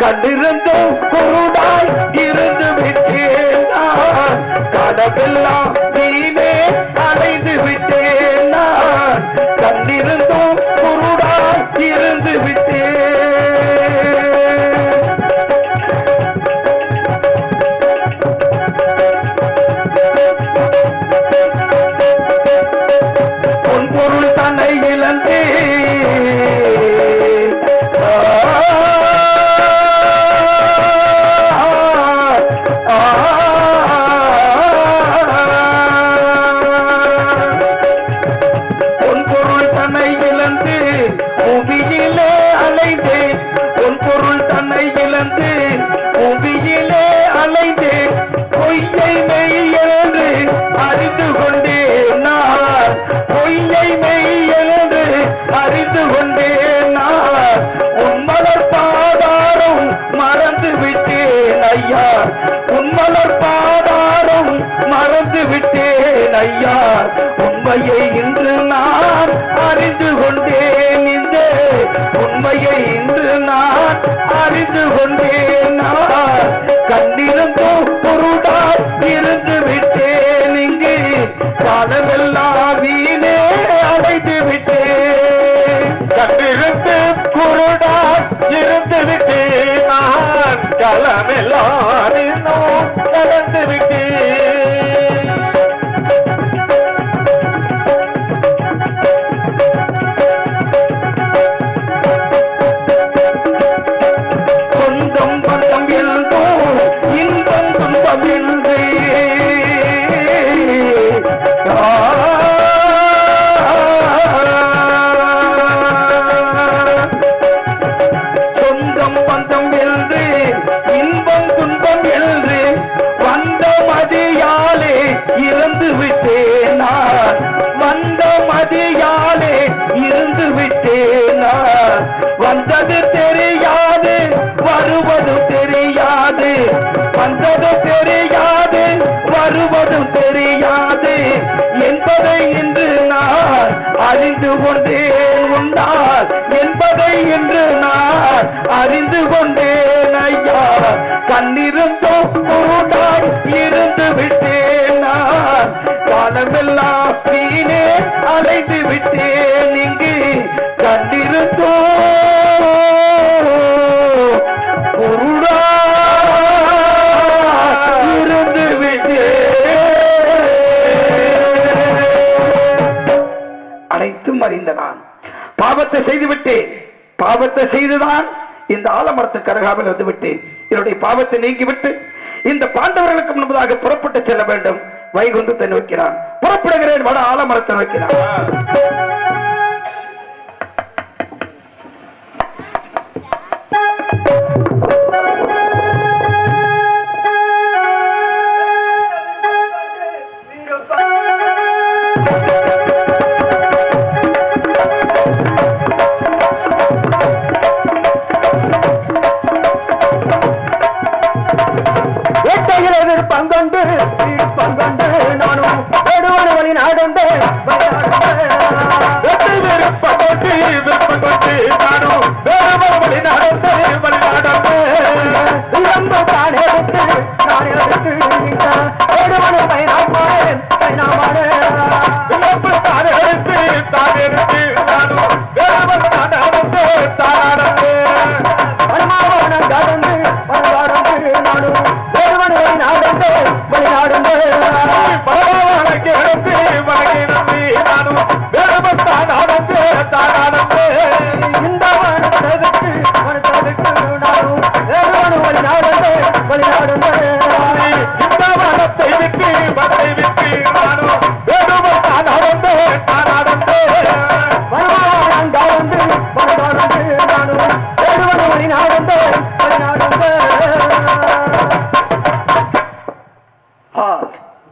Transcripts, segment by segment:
கண்டிருந்தும் குருடாய் இருந்து விட்டேன்? நான் கடவெல்லாம் வீணே அறிந்து கொண்டேன்? நான் உன்மலர் பாதாரம் மறந்து விட்டேன் ஐயா. உன்மலர் பாதாரம் மறந்து விட்டேன் ஐயா. உண்மையை இன்று நான் அறிந்து கொண்டேன் இந்த. உண்மையை இன்று நான் அறிந்து கொண்டேன்? நான் என்பதை இன்று நான் அறிந்து கொண்டேன் ஐயா. கண்ணிருந்தோ குருடாய் இருந்து விட்டேன் நான். காலமெல்லாம் வீணே அலைந்து விட்டேன் இங்கு. கண்டிருந்தோ குருடா இருந்து விட்டேன். அனைத்தும் அறிந்த நான். பாவத்தை செய்துவிட்டேன். பாவத்தை செய்துதான் இந்த ஆலமரத்து கருகாமல் வந்துவிட்டு என்னுடைய பாவத்தை நீங்கிவிட்டு இந்த பாண்டவர்களுக்கு முன்பதாக புறப்பட்டு செல்ல வேண்டும். வைகுந்தத்தை நோக்கிறான் புறப்படுகிறேன். வட ஆலமரத்தை நோக்கிறான்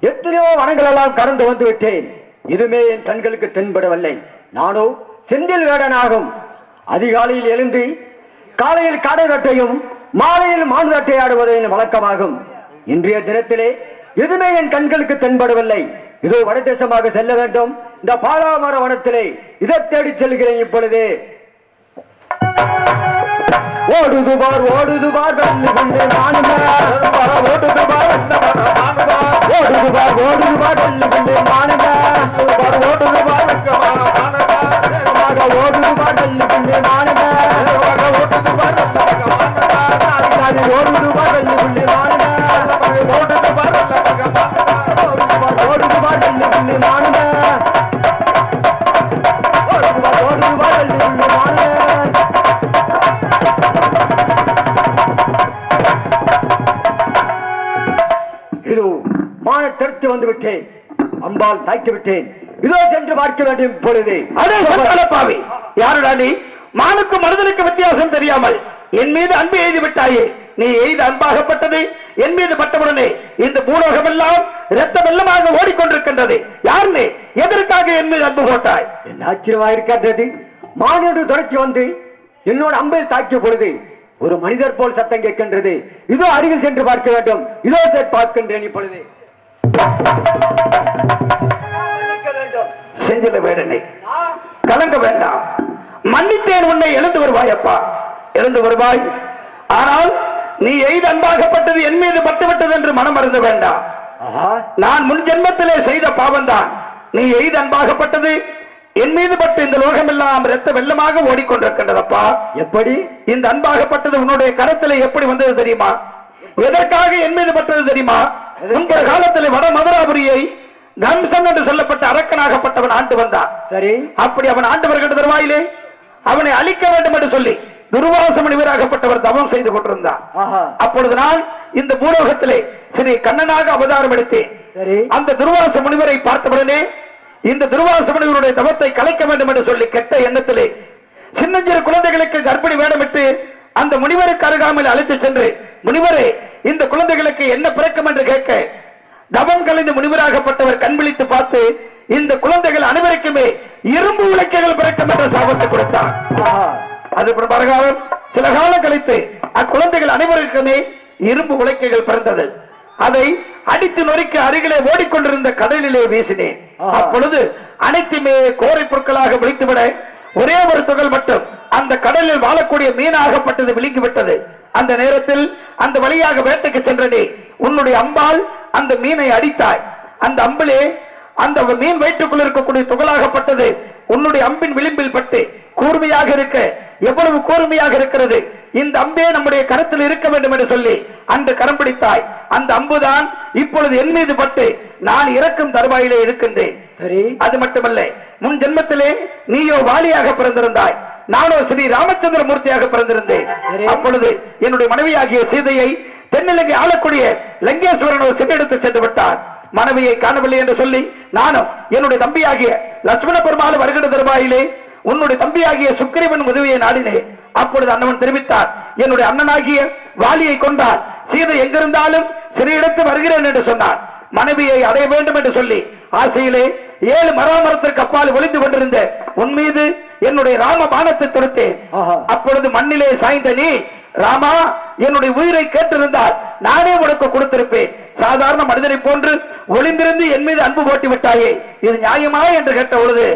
எத்தனையோ வனங்கள் எல்லாம் கடந்து வந்து விட்டேன் இதுமே என் கண்களுக்கு தென்படவில்லை. நானோ செந்தில் வேடனாகும். அதிகாலையில் எழுந்து காலையில் காடை வேட்டையும் மாலையில் மான் வேட்டையாடுவது என் வழக்கமாகும். இன்றைய தினத்திலே எதுவுமே என் கண்களுக்கு தென்படவில்லை. இதோ வடதேசமாக செல்ல வேண்டும். இந்த பாலாமர வனத்திலே இதை தேடி செல்கிறேன் இப்பொழுது. ஓடுது பார் ஓடுது பார் வெள்ளி கொண்டு மானுமே ஓடுது பார் ஓடுது பார் ஓடுது பார் வெள்ளி கொண்டு மானுமே ஓடுது பார் ஓடுது பார் வெள்ளி கொண்டு மானுமே திறத்து வந்து விட்டேன். அம்பால் தாக்கி விட்டேன். இதோ சென்று பார்க்க வேண்டும் இப்பொழுது. பாவி யாருடா நீ? மானுக்கும் மனிதனுக்கு வித்தியாசம் தெரியாமல் என் மீது அன்பு எய்து விட்டாயே. நீ எய்து அன்பாகப்பட்டது என் மீது பட்டவுடனே இந்த பூலோகம் எல்லாம் இரத்த வெள்ளமாக ஓடிக்கொண்டிருக்கின்றது. யார் நீ எதற்காக என் மீது அன்பு போட்டாய்? என்ன ஆச்சரியமா இருக்கின்றது மானோடு தொடக்கி வந்து என்னோட அம்பில் தாக்கிய பொழுது ஒரு மனிதர் போல் சத்தம் கேட்கின்றது. இதோ அருகில் சென்று பார்க்க வேண்டும். இதோ சென்று பார்க்கின்றேன் இப்பொழுது. செஞ்சில வேடனை கலங்க வேண்டாம். மன்னித்தேன் உன்னை எழுந்து வருவாய் அப்பா எழுந்து வருவாய். ஆனால் நீ எய்து அன்பாகப்பட்டது என் மீது பட்டுவிட்டது என்று மனம் மறந்து வேண்டாம். நான் முன் ஜென்மத்திலே செய்த பாவம்தான். நீ எய்து அன்பாகப்பட்டது என் மீது பட்டு இந்த லோகமெல்லாம் இரத்த வெள்ளமாக ஓடிக்கொண்டிருக்கின்றதப்பா. எப்படி? இந்த அன்பாகப்பட்டது உன்னுடைய கரத்திலே எப்படி வந்தது தெரியுமா? எதற்காக என் மீது பட்டது தெரியுமா? முன்பு காலத்தில் வட மதுராபுரியை கம்சன் என்று சொல்லப்பட்ட அரக்கனாகப்பட்டவன் ஆண்டு வந்தான். சரி. அப்படி அவன் ஆண்டு வருகின்ற தருவாயிலே அவனை அழிக்க வேண்டும் என்று சொல்லி துர்வாச முனிவராகப்பட்டவர் தவம் செய்து கொண்டிருந்தான். அப்பொழுது நான் இந்த பூலோகத்திலே ஸ்ரீ கண்ணனாக அவதாரம் எடுத்தேன். அந்த துர்வாச முனிவரை பார்த்தவுடனே இந்த துர்வாச முனிவருடைய தவத்தை கலைக்க வேண்டும் என்று சொல்லி கெட்ட எண்ணத்திலே சின்னஞ்சிறு குழந்தைகளுக்கு கர்ப்பிணி வேடமிட்டு அந்த முனிவருக்கு அருகாமையில் அழைத்து சென்று முனிவரே இந்த குழந்தைகளுக்கு என்ன பிறக்கும் என்று கேட்க தவம் கலைந்த முனிவராகப்பட்டவர் கண் விழித்து பார்த்து இந்த குழந்தைகள் அனைவருக்குமே இரும்பு விளக்குகள் பிறக்கும் என்ற சாபத்தை கொடுத்தார். அது பிரகாரம் சில காலம் கழித்து அக்குழந்தைகள் அனைவருக்குமே இரும்பு உலைக்கைகள் பிறந்தது. அதை அடித்து நொறுக்கி அருகிலே ஓடிக்கொண்டிருந்த கடலிலே வீசினேன். அப்பொழுது அனைத்துமே கோரை பொருட்களாக விழித்துவிட ஒரே ஒரு துகள் மட்டும் அந்த கடலில் வாழக்கூடிய மீனாகப்பட்டது விழுங்கிவிட்டது. அந்த நேரத்தில் அந்த வழியாக வேட்டைக்கு சென்றனே உன்னுடைய அம்பால் அந்த மீனை அடித்தாய். அந்த அம்பிலே அந்த மீன் வயிற்றுக்குள் இருக்கக்கூடிய துகளாகப்பட்டது. உன்னுடைய அம்பின் விளிம்பில் பட்டு கூர்மையாக இருக்க எவ்வளவு கூர்மையாக இருக்கிறது. இந்த அம்பே நம்முடைய கருத்தில் இருக்க வேண்டும் என்று சொல்லி அன்று கரம் பிடித்தாய். அந்த அம்புதான் இப்பொழுது என் மீது பட்டு நான் இறக்கும் தருவாயிலே இருக்கின்றேன். சரி. அது மட்டுமல்ல முன் ஜென்மத்திலே நீயோ வாலியாக பிறந்திருந்தாய். நானோ ஸ்ரீ ராமச்சந்திர மூர்த்தியாக பிறந்திருந்தேன். அப்பொழுது என்னுடைய மனைவியாகிய சீதையை தென்னிலங்கை ஆளக்கூடிய லங்கேஸ்வரன் ஒரு சென்றெடுத்து சென்று விட்டார் மனைவியை காணவில்லை என்று சொல்லி நானும் என்னுடைய தம்பியாகிய லட்சுமண பெருமாள் வருகிற தருவாயிலே உன்னுடைய தம்பியாகிய சுக்கிரவன் உதவியை நாடினேன். அப்பொழுது அண்ணவன் தெரிவித்தார் என்னுடைய அண்ணனாகிய வாலியை கொண்டார் சீதை எங்கிருந்தாலும் சிறையிடத்து வருகிறேன் என்று சொன்னார் மனைவியை அடைய வேண்டும் என்று சொல்லி ஆசையிலே ஏழு மராமரத்திற்கு அப்பால் ஒளிந்து கொண்டிருந்த உன் மீது என்னுடைய ராம பானத்தை தொடுத்தேன். அப்பொழுது மண்ணிலே சாய்ந்த நீ ராமா என்னுடைய உயிரை கேட்டிருந்தால் நானே உனக்கு கொடுத்திருப்பேன். சாதாரண மனிதனை போன்று ஒளிந்திருந்து என் மீது அன்பு போட்டு விட்டாயே. இது நியாயமா என்று கேட்ட பொழுது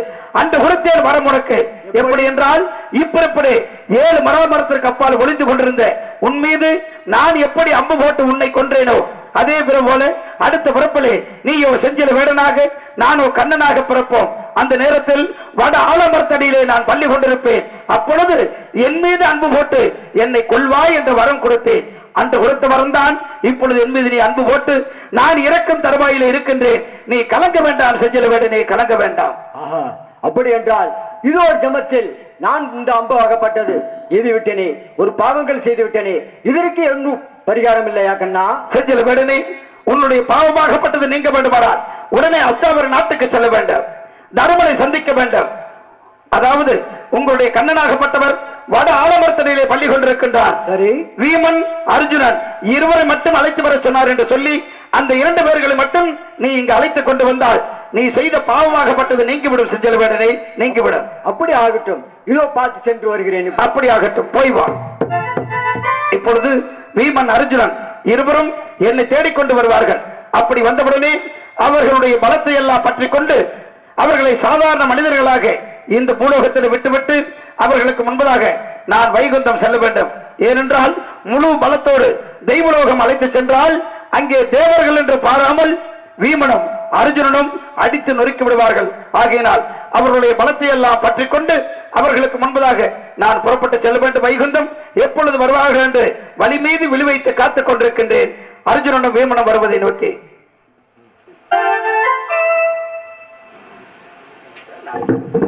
அன்று கொடுத்தேன் வரம் உனக்கு. எப்படி? என்றால் இப்பிறப்படி ஏழு மரமரத்திற்கு அப்பால் ஒளிந்து கொண்டிருந்த உன் மீது நான் எப்படி அம்பு போட்டு உன்னை கொன்றேனோ அதே பிற போல அடுத்த பிறப்பிலே நீயோ செஞ்சில வேடனாக நானோ கண்ணனாக பிறப்போம். அந்த நேரத்தில் வட ஆலமரத்தடியிலே நான் பள்ளி கொண்டிருப்பேன். அப்பொழுது என் மீது அன்பு போட்டு என்னை கொள்வாய் என்ற வரம் கொடுத்தேன். அன்று கொடுத்த வரம் தான் இப்பொழுது என் மீது நீ அன்பு போட்டு நான் இறக்கும் தருவாயிலே இருக்கின்றேன். நீ கலங்க வேண்டாம் செஞ்சில வேடனே கலங்க வேண்டாம். அப்படி என்றால் இது ஒரு ஜமத்தில் நான் இந்த அம்பவாகப்பட்டது இது விட்டேனே ஒரு பாவங்கள் செய்து விட்டேனே இதற்கு இன்னும் பரிகாரம் இல்லையா கண்ணா? செஞ்சில வேடனே உன்னுடைய பாவமாகப்பட்டது நீங்க வேண்டுமானால் உடனே அஷ்டாவர நாட்டுக்கு செல்ல வேண்டும். தருமனை சந்திக்க வேண்டும். அதாவது உங்களுடைய கண்ணனாகப்பட்டவர் வட ஆலமரத்தடியிலே பள்ளி கொண்டிருக்கின்றார். சரி. வீமன் அர்ஜுனன் இருவரை மட்டும் அழைத்து வர சொன்னார் என்று சொல்லி அந்த இரண்டு பேர்களை மட்டும் நீ இங்கு அழைத்துக் கொண்டு வந்தால் நீ செய்த பாவமாகப்பட்டது நீங்கிவிடும் செஞ்சல் வேடனை நீங்கிவிடும். அப்படி ஆகட்டும். இதோ பார்த்து சென்று வருகிறேன். அப்படி ஆகட்டும். போய் வா. இப்பொழுது வீமன் அர்ஜுனன் இருவரும் என்னை தேடிக்கொண்டு வருவார்கள். அப்படி வந்தவுடனே அவர்களுடைய பலத்தை எல்லாம் பற்றி கொண்டு அவர்களை சாதாரண மனிதர்களாக இந்த பூலோகத்தில் விட்டுவிட்டு அவர்களுக்கு முன்பதாக நான் வைகுந்தம் செல்ல வேண்டும். ஏனென்றால் முழு பலத்தோடு தெய்வலோகம் அழைத்து சென்றால் அங்கே தேவர்கள் என்று பாராமல் வீமனும் அர்ஜுனனும் அடித்து நொறுக்கி விடுவார்கள். ஆகையினால் அவர்களுடைய பலத்தை எல்லாம் பற்றி கொண்டு அவர்களுக்கு முன்பதாக நான் புறப்பட்டு செல்ல வேண்டும். வைகுந்தம் எப்பொழுது வருவார்கள் என்று வழி மீது விழிவைத்து காத்துக் கொண்டிருக்கின்றேன். அர்ஜுனனும் வீமனும் வருவதை நோக்கி. দাও